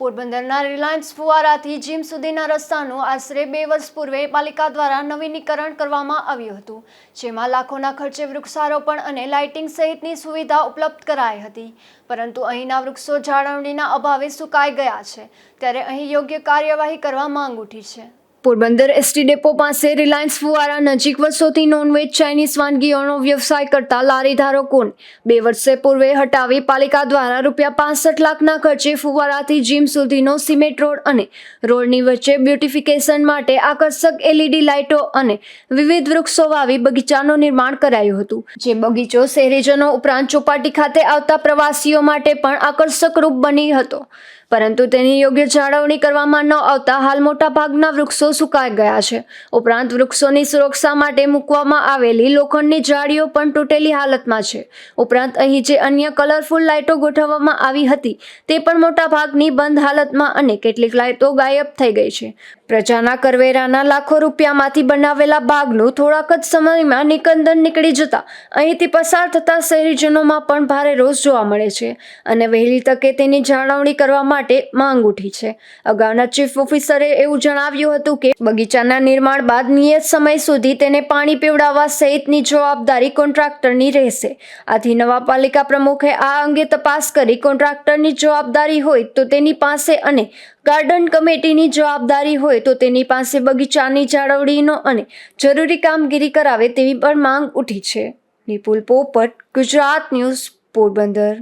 પોરબંદરના Reliance ફુવારાથી gym સુધીના રસ્તાનું આશરે બે વર્ષ પૂર્વે પાલિકા દ્વારા નવીનીકરણ કરવામાં આવ્યું હતું, જેમાં લાખોના ખર્ચે વૃક્ષારોપણ અને લાઇટિંગ સહિતની સુવિધા ઉપલબ્ધ કરાઈ હતી. પરંતુ અહીંના વૃક્ષો જાળવણીના અભાવે સુકાઈ ગયા છે, ત્યારે અહીં યોગ્ય કાર્યવાહી કરવા માંગ ઉઠી છે. પોરબંદર એસટી ડેપો પાસે રિલાયન્સ ફુવારા નજીક વર્ષોથી નોનવેજ ચાઇનીઝ વાનગીઓનો વ્યવસાય કરતા લારી ધારકોને બે વર્ષે પૂર્વે હટાવી પાલિકા દ્વારા રૂપિયા પાસઠ લાખના ખર્ચે ફુવારાથી જીમ સુધીનો સિમેન્ટ રોડ અને રોડની વચ્ચે બ્યુટિફિકેશન માટે આકર્ષક એલઈડી લાઇટો અને વિવિધ વૃક્ષો વાવી બગીચાનું નિર્માણ કરાયું હતું. જે બગીચો શહેરીજનો ઉપરાંત ચોપાટી ખાતે આવતા પ્રવાસીઓ માટે પણ આકર્ષક રૂપ બની હતો. પરંતુ તેની યોગ્ય જાળવણી કરવામાં ન આવતા હાલ મોટા ભાગના વૃક્ષો સુકાઈ ગયા છે. ઉપરાંત વૃક્ષોની સુરક્ષા માટે મૂકવામાં આવેલી લોખંડની જાળીઓ પણ તૂટેલી હાલતમાં છે. ઉપરાંત અહીં જે અન્ય કલરફુલ લાઇટો ગોઠવવામાં આવી હતી, તે પણ મોટા ભાગની બંધ હાલતમાં અને કેટલીક લાઇટો ગાયબ થઈ ગઈ છે. પ્રજાના કરવેરાના લાખો રૂપિયામાંથી બનાવેલા બાગનું થોડાક જ સમયમાં નિકંદન નીકળી જતા અહીંથી પસાર થતા શહેરીજનોમાં પણ ભારે રોષ જોવા મળે છે. અને વહેલી તકે તેની જાળવણી કરવા માટે માંગ ઉઠી છે. અગાઉના ચીફ ઓફિસરે એવું જણાવ્યું હતું કે, બગીચાના નિર્માણ બાદ નિયત સમય સુધી તેને પાણી પીવડાવવા સહિતની જવાબદારી કોન્ટ્રાક્ટરની રહેશે. આથી નવા પાલિકા પ્રમુખે આ અંગે તપાસ કરી કોન્ટ્રાક્ટરની જવાબદારી હોય તો તેની પાસે અને ગાર્ડન કમિટીની જવાબદારી હોય તો તેની પાસે બગીચાની જાળવણીનો અને જરૂરી કામગીરી કરાવે તેવી પણ માંગ ઉઠી છે. નિપુલ પોપટ, ગુજરાત ન્યૂઝ પોરબંદર.